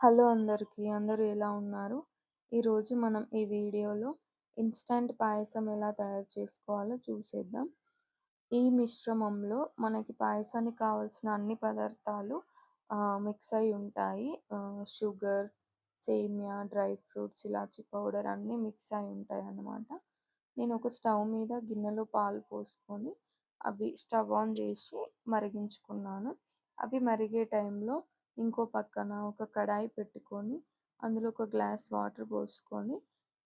Hello అందరికీ. అందరూ ఎలా ఉన్నారు? ఈరోజు మనం ఈ వీడియోలో ఇన్స్టంట్ పాయసం ఎలా తయారు చేసుకోవాలో చూసేద్దాం. ఈ మిశ్రమంలో మనకి పాయసానికి కావాల్సిన అన్ని పదార్థాలు మిక్స్ అయి ఉంటాయి. షుగర్ సేమియా డ్రై ఫ్రూట్స్ ఇలాచి పౌడర్ అన్నీ మిక్స్ అయి ఉంటాయి అన్నమాట. నేను ఒక స్టవ్ మీద గిన్నెలో పాలు పోసుకొని అవి స్టవ్ ఆన్ చేసి మరిగించుకున్నాను. అవి మరిగే టైంలో ఇంకో పక్కన ఒక కడాయి పెట్టుకొని అందులో ఒక గ్లాస్ వాటర్ పోసుకొని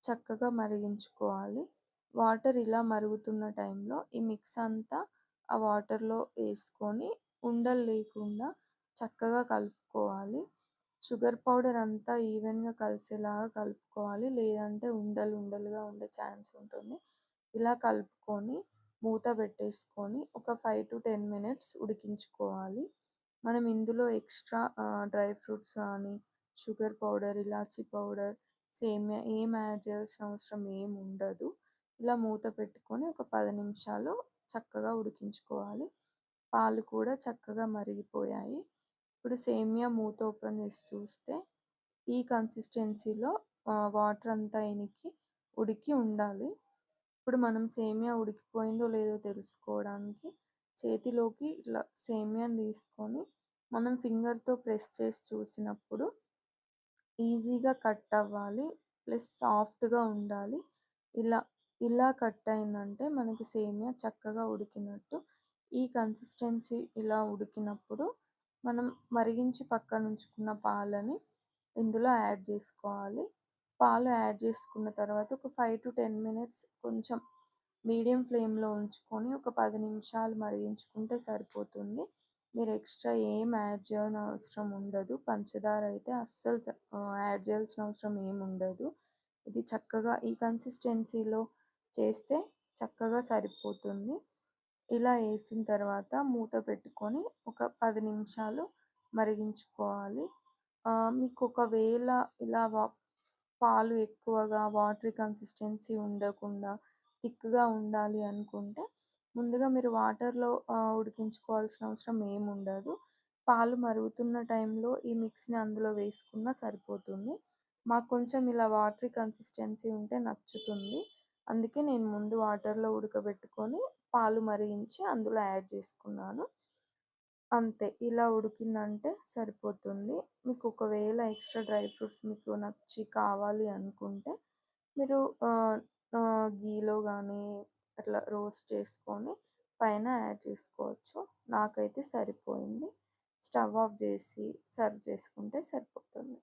చక్కగా మరిగించుకోవాలి. వాటర్ ఇలా మరుగుతున్న టైంలో ఈ మిక్స్ అంతా ఆ వాటర్లో వేసుకొని ఉండలు లేకుండా చక్కగా కలుపుకోవాలి. షుగర్ పౌడర్ అంతా ఈవెన్గా కలిసేలాగా కలుపుకోవాలి. లేదంటే ఉండలు ఉండలుగా ఉండే ఛాన్స్ ఉంటుంది. ఇలా కలుపుకొని మూత పెట్టేసుకొని ఒక ఫైవ్ టు టెన్ మినిట్స్ ఉడికించుకోవాలి. మనం ఇందులో ఎక్స్ట్రా డ్రై ఫ్రూట్స్ కానీ షుగర్ పౌడర్ ఇలాచీ పౌడర్ సేమియా ఏం యాడ్ చేయాల్సిన అవసరం ఏం ఉండదు. ఇలా మూత పెట్టుకొని ఒక పది నిమిషాలు చక్కగా ఉడికించుకోవాలి. పాలు కూడా చక్కగా మరిగిపోయాయి. ఇప్పుడు సేమియా మూత ఓపెన్ చేసి చూస్తే ఈ కన్సిస్టెన్సీలో వాటర్ అంతా ఇనికి ఉడికి ఉండాలి. ఇప్పుడు మనం సేమియా ఉడికిపోయిందో లేదో తెలుసుకోవడానికి చేతిలోకి ఇట్లా సేమియాని తీసుకొని మనం ఫింగర్తో ప్రెస్ చేసి చూసినప్పుడు ఈజీగా కట్ అవ్వాలి ప్లస్ సాఫ్ట్గా ఉండాలి. ఇలా ఇలా కట్ అయిందంటే మనకి సేమియా చక్కగా ఉడికినట్టు. ఈ కన్సిస్టెన్సీ ఇలా ఉడికినప్పుడు మనం మరిగించి పక్కన ఉంచుకున్న పాలని ఇందులో యాడ్ చేసుకోవాలి. పాలు యాడ్ చేసుకున్న తర్వాత ఒక ఫైవ్ టు టెన్ మినిట్స్ కొంచెం మీడియం ఫ్లేమ్లో ఉంచుకొని ఒక పది నిమిషాలు మరిగించుకుంటే సరిపోతుంది. మీరు ఎక్స్ట్రా ఏం యాడ్ చేయని అవసరం ఉండదు. పంచదార అయితే అస్సలు యాడ్ చేయాల్సిన అవసరం ఏమి ఉండదు. ఇది చక్కగా ఈ కన్సిస్టెన్సీలో చేస్తే చక్కగా సరిపోతుంది. ఇలా వేసిన తర్వాత మూత పెట్టుకొని ఒక పది నిమిషాలు మరిగించుకోవాలి. మీకు ఒకవేళ ఇలా పాలు ఎక్కువగా వాటరీ కన్సిస్టెన్సీ ఉండకుండా థిక్గా ఉండాలి అనుకుంటే ముందుగా మీరు వాటర్లో ఉడికించుకోవాల్సిన అవసరం ఏమి ఉండదు. పాలు మరుగుతున్న టైంలో ఈ మిక్స్ని అందులో వేసుకున్నా సరిపోతుంది. మాకు కొంచెం ఇలా వాటరీ కన్సిస్టెన్సీ ఉంటే నచ్చుతుంది. అందుకే నేను ముందు వాటర్లో ఉడకబెట్టుకొని పాలు మరిగించి అందులో యాడ్ చేసుకున్నాను. అంతే. ఇలా ఉడికిందంటే సరిపోతుంది. మీకు ఒకవేళ ఎక్స్ట్రా డ్రై ఫ్రూట్స్ మీకు నచ్చి కావాలి అనుకుంటే మీరు గీలో కానీ అట్లా రోస్ట్ చేసుకొని పైన యాడ్ చేసుకోవచ్చు. నాకైతే సరిపోయింది. స్టవ్ ఆఫ్ చేసి సర్వ్ చేసుకుంటే సరిపోతుంది.